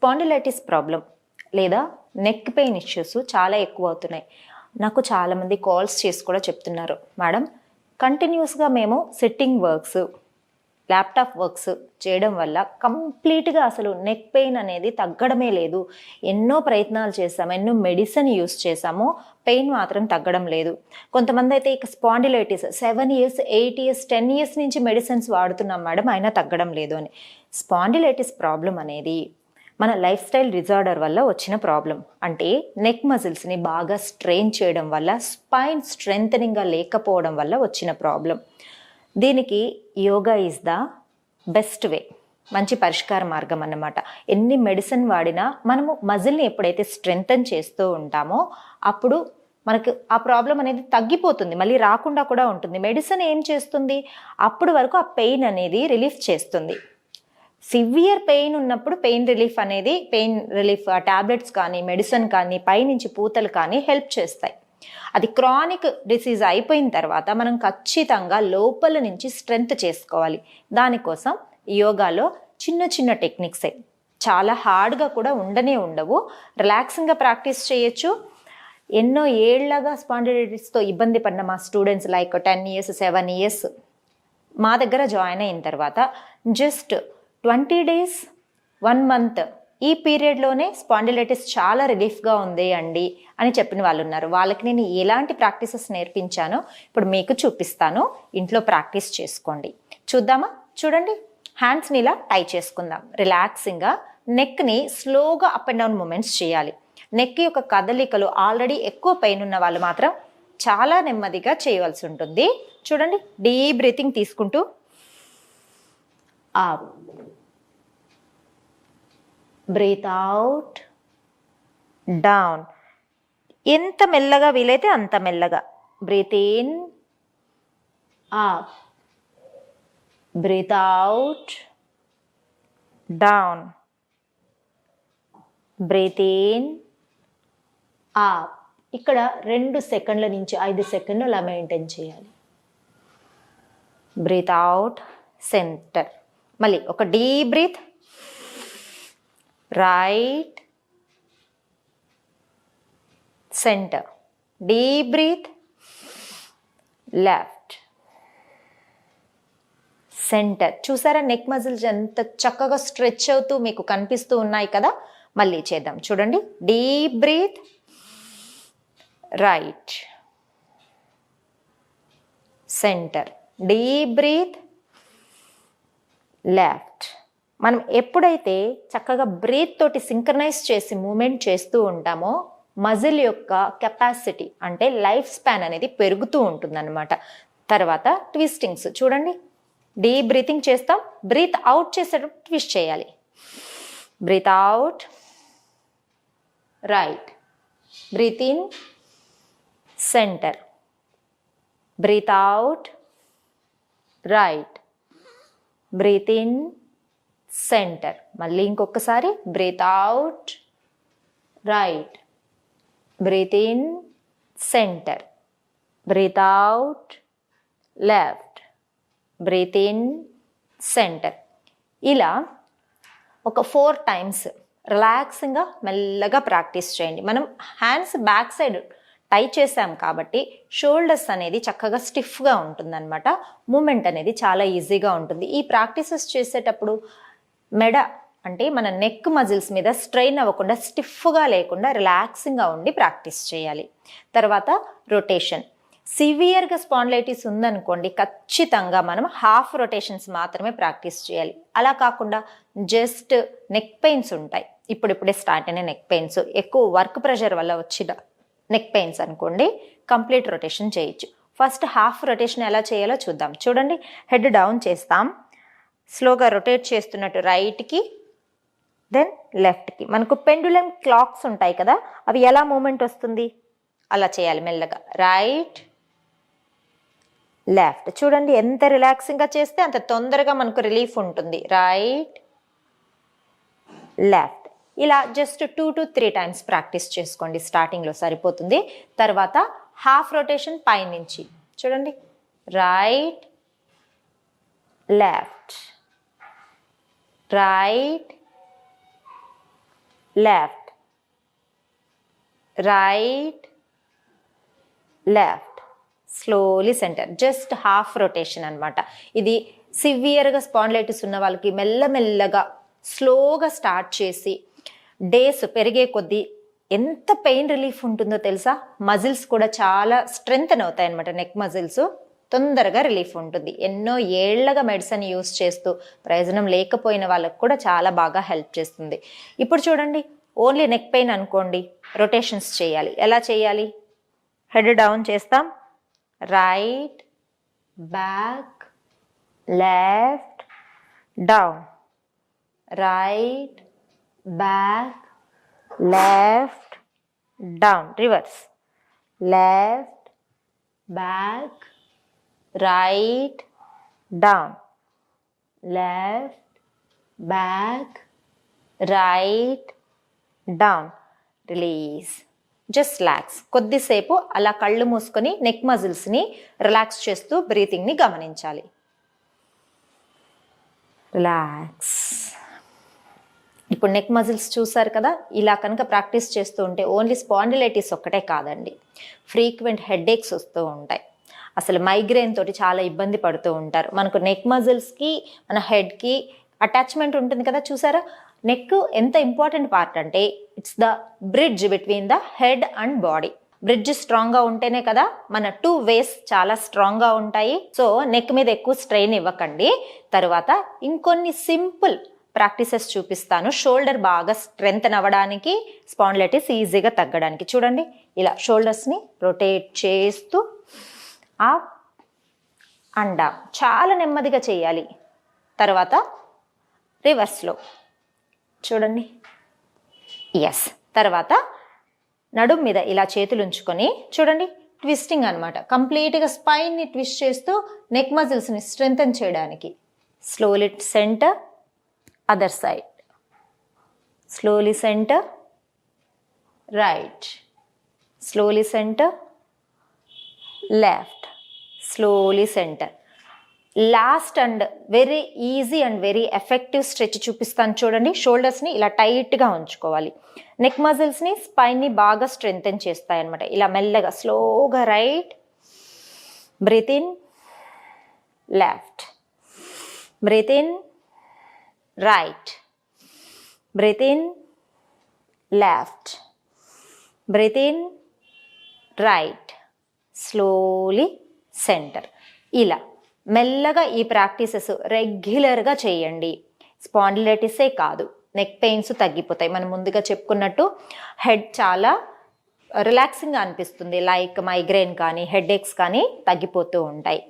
Spondylitis problem లేదా neck pain issues చాలా ఎక్కువ అవుతున్నాయి. నాకు చాలామంది కాల్స్ చేసి కూడా చెప్తున్నారు. మేడం కంటిన్యూస్గా మేము సిట్టింగ్ వర్క్స్ ల్యాప్టాప్ వర్క్స్ చేయడం వల్ల కంప్లీట్గా అసలు నెక్ పెయిన్ అనేది తగ్గడమే లేదు. ఎన్నో ప్రయత్నాలు చేసాము ఎన్నో మెడిసిన్ యూస్ చేసాము పెయిన్ మాత్రం తగ్గడం లేదు. కొంతమంది అయితే ఇక spondylitis seven years eight years ten years నుంచి మెడిసిన్స్ వాడుతున్నాం మేడం అయినా తగ్గడం లేదు అని. స్పాండిలైటిస్ ప్రాబ్లం అనేది మన లైఫ్ స్టైల్ డిజార్డర్ వల్ల వచ్చిన ప్రాబ్లం అంటే నెక్ మజిల్స్ని బాగా స్ట్రెయిన్ చేయడం వల్ల స్పైన్ స్ట్రెంథనింగ్గా లేకపోవడం వల్ల వచ్చిన ప్రాబ్లం దీనికి yoga is the best way మంచి పరిష్కార మార్గం అన్నమాట. ఎన్ని మెడిసిన్ వాడినా మనము మజిల్ని ఎప్పుడైతే స్ట్రెంగ్తన్ చేస్తూ ఉంటామో అప్పుడు మనకు ఆ ప్రాబ్లం అనేది తగ్గిపోతుంది. మళ్ళీ రాకుండా కూడా ఉంటుంది. మెడిసిన్ ఏం చేస్తుంది? అప్పుడు వరకు ఆ పెయిన్ అనేది రిలీఫ్ చేస్తుంది. సివియర్ పెయిన్ ఉన్నప్పుడు పెయిన్ రిలీఫ్ అనేది పెయిన్ రిలీఫ్ టాబ్లెట్స్ కానీ మెడిసిన్ కానీ పైనుంచి పూతలు కానీ హెల్ప్ చేస్తాయి. అది క్రానిక్ డిసీజ్ అయిపోయిన తర్వాత మనం ఖచ్చితంగా లోపల నుంచి స్ట్రెంగ్త్ చేసుకోవాలి. దానికోసం యోగాలో చిన్న చిన్న టెక్నిక్సే చాలా హార్డ్గా కూడా ఉండనే ఉండవు. రిలాక్సింగ్గా ప్రాక్టీస్ చేయొచ్చు. ఎన్నో ఏళ్ళగా స్పాండిలైటిస్తో ఇబ్బంది పడిన మా students like ten years seven years మా దగ్గర జాయిన్ అయిన తర్వాత just twenty days one month ఈ పీరియడ్లోనే స్పాండిలైటిస్ చాలా రిలీఫ్గా ఉంది అండి అని చెప్పిన వాళ్ళు ఉన్నారు వాళ్ళకి నేను ఎలాంటి ప్రాక్టీసెస్ నేర్పించానో ఇప్పుడు మీకు చూపిస్తాను. ఇంట్లో ప్రాక్టీస్ చేసుకోండి. చూద్దామా? చూడండి. హ్యాండ్స్ని ఇలా టై చేసుకుందాం. రిలాక్సింగ్గా నెక్ని స్లోగా అప్ అండ్ డౌన్ మూమెంట్స్ చేయాలి. నెక్ యొక్క కదలికలు ఆల్రెడీ ఎక్కువ పెయిన్ ఉన్న వాళ్ళు మాత్రం చాలా నెమ్మదిగా చేయవలసి ఉంటుంది. చూడండి. డీప్ బ్రీతింగ్ తీసుకుంటూ up. బ్రీత్ అవుట్ డౌన్ ఎంత మెల్లగా వీలైతే అంత మెల్లగా. Breathe in up breathe out down breathe in up ఇక్కడ రెండు సెకండ్ల నుంచి ఐదు సెకండ్లు అలా మెయింటైన్ చేయాలి. బ్రీత్ అవుట్ సెంటర్ మళ్ళీ ఒక deep breath right centre deep breath left centre చూసారా నెక్ మజిల్స్ ఎంత చక్కగా స్ట్రెచ్ అవుతూ మీకు కనిపిస్తూ ఉన్నాయి కదా? మళ్ళీ చేద్దాం. చూడండి. Deep breath right centre deep breath left మనం ఎప్పుడైతే చక్కగా బ్రీత్ తోటి సింక్రనైజ్ చేసి మూమెంట్ చేస్తూ ఉంటామో మజిల్ యొక్క కెపాసిటీ అంటే లైఫ్ స్పాన్ అనేది పెరుగుతూ ఉంటుందన్నమాట. తర్వాత ట్విస్టింగ్స్ చూడండి. డీప్ బ్రీతింగ్ చేస్తాం. బ్రీత్ అవుట్ చేసేటప్పుడు ట్విస్ట్ చేయాలి. Breathe out right breathe in centre breathe out right breathe in centre మళ్ళీ ఇంకొకసారి breathe out right breathe in centre breathe out left breathe in centre ఇలా ఒక ఫోర్ టైమ్స్ రిలాక్సింగ్గా మెల్లగా practice చేయండి. మనం హ్యాండ్స్ బ్యాక్ సైడ్ టై చేసాం కాబట్టి షోల్డర్స్ అనేది చక్కగా స్టిఫ్గా ఉంటుందన్నమాట. మూమెంట్ అనేది చాలా ఈజీగా ఉంటుంది. ఈ ప్రాక్టీసెస్ చేసేటప్పుడు మెడ అంటే మన నెక్ మజిల్స్ మీద స్ట్రెయిన్ అవ్వకుండా స్టిఫ్గా లేకుండా రిలాక్సింగ్గా ఉండి ప్రాక్టీస్ చేయాలి. తర్వాత రొటేషన్. సివియర్గా స్పాండ్లైటిస్ ఉందనుకోండి ఖచ్చితంగా మనం హాఫ్ రొటేషన్స్ మాత్రమే ప్రాక్టీస్ చేయాలి. అలా కాకుండా జస్ట్ నెక్ పెయిన్స్ ఉంటాయి. ఇప్పుడిప్పుడే స్టార్ట్ అయిన నెక్ పెయిన్స్. ఎక్కువ వర్క్ ప్రెషర్ వల్ల వచ్చిన నెక్ పెయిన్స్ అనుకోండి కంప్లీట్ రొటేషన్ చేయొచ్చు. ఫస్ట్ హాఫ్ రొటేషన్ ఎలా చేయాలో చూద్దాం. చూడండి హెడ్ డౌన్ చేస్తాం. స్లోగా రొటేట్ చేస్తున్నట్టు రైట్కి దెన్ లెఫ్ట్కి మనకు పెండులం క్లాక్స్ ఉంటాయి కదా అవి ఎలా మూమెంట్ వస్తుంది? అలా చేయాలి మెల్లగా. రైట్ లెఫ్ట్ చూడండి ఎంత రిలాక్సింగ్గా చేస్తే అంత తొందరగా మనకు రిలీఫ్ ఉంటుంది. రైట్ లెఫ్ట్ ఇలా just two to three times practice చేసుకోండి. స్టార్టింగ్లో సరిపోతుంది. తర్వాత హాఫ్ రొటేషన్ పైనుంచి. చూడండి. Right left right left right left slowly centre just half rotation అనమాట ఇది సివియర్గా స్పాండ్లైటిస్ ఉన్న వాళ్ళకి మెల్లమెల్లగా స్లోగా స్టార్ట్ చేసి డేస్ పెరిగే కొద్దీ ఎంత పెయిన్ రిలీఫ్ ఉంటుందో తెలుసా? మజిల్స్ కూడా చాలా స్ట్రెంగ్తన్ అవుతాయి అనమాట నెక్ మజిల్స్. తొందరగా రిలీఫ్ ఉంటుంది. ఎన్నో ఏళ్ళగా మెడిసిన్ యూస్ చేస్తూ ప్రయోజనం లేకపోయిన వాళ్ళకు కూడా చాలా బాగా హెల్ప్ చేస్తుంది. ఇప్పుడు చూడండి ఓన్లీ నెక్ పెయిన్ అనుకోండి రొటేషన్స్ చేయాలి. ఎలా చేయాలి? హెడ్ డౌన్ చేస్తాం. Right back left down. Right back left down reverse left back right down left back right down release just relax కొద్దిసేపు అలా కళ్ళు మూసుకొని నెక్ మజిల్స్ని రిలాక్స్ చేస్తూ బ్రీతింగ్ని గమనించాలి. రిలాక్స్ ఇప్పుడు నెక్ మజిల్స్ చూసారు కదా ఇలా కనుక ప్రాక్టీస్ చేస్తూ ఉంటే ఓన్లీ స్పాండిలైటిస్ ఒక్కటే కాదండి. ఫ్రీక్వెంట్ హెడేక్స్ వస్తూ ఉంటాయి. అసలు మైగ్రేన్ తోటి చాలా ఇబ్బంది పడుతూ ఉంటారు. మనకు నెక్ మజిల్స్కి మన హెడ్కి అటాచ్మెంట్ ఉంటుంది కదా చూసారా? నెక్ ఎంత ఇంపార్టెంట్ పార్ట్ అంటే it's the bridge between the head and body bridge స్ట్రాంగ్గా ఉంటేనే కదా మన టూ వేస్ చాలా స్ట్రాంగ్గా ఉంటాయి. సో నెక్ మీద ఎక్కువ స్ట్రెయిన్ ఇవ్వకండి. తర్వాత ఇంకొన్ని సింపుల్ ప్రాక్టీసెస్ చూపిస్తాను. షోల్డర్ బాగా స్ట్రెంత్ అవ్వడానికి స్పాండిలైటిస్ ఈజీగా తగ్గడానికి. చూడండి ఇలా షోల్డర్స్ని రొటేట్ చేస్తూ ఆ అండ్ చాలా నెమ్మదిగా చేయాలి. తర్వాత రివర్స్లో. చూడండి. ఎస్ తర్వాత నడుం మీద ఇలా చేతులు ఉంచుకొని చూడండి ట్విస్టింగ్ అనమాట కంప్లీట్గా స్పైన్ని ట్విస్ట్ చేస్తూ నెక్ మజిల్స్ని స్ట్రెంగ్తన్ చేయడానికి. Slowly centre other side slowly centre right slowly centre left slowly centre last and very easy and very effective stretch చూపిస్తాను చూడండి. షోల్డర్స్ని ఇలా టైట్గా ఉంచుకోవాలి. నెక్ మజిల్స్ని స్పైన్ని బాగా స్ట్రెంగ్తెన్ చేస్తాయి అనమాట ఇలా మెల్లగా స్లోగా right breathe in left breathe in right breathe in left breathe in right slowly centre ఇలా మెల్లగా ఈ ప్రాక్టీసెస్ రెగ్యులర్గా చేయండి. స్పాండిలైటిసే కాదు. నెక్ పెయిన్స్ తగ్గిపోతాయి. మనం ముందుగా చెప్పుకున్నట్టు హెడ్ చాలా రిలాక్సింగ్గా అనిపిస్తుంది. లైక్ మైగ్రేన్ కానీ హెడేక్స్ కానీ తగ్గిపోతూ ఉంటాయి.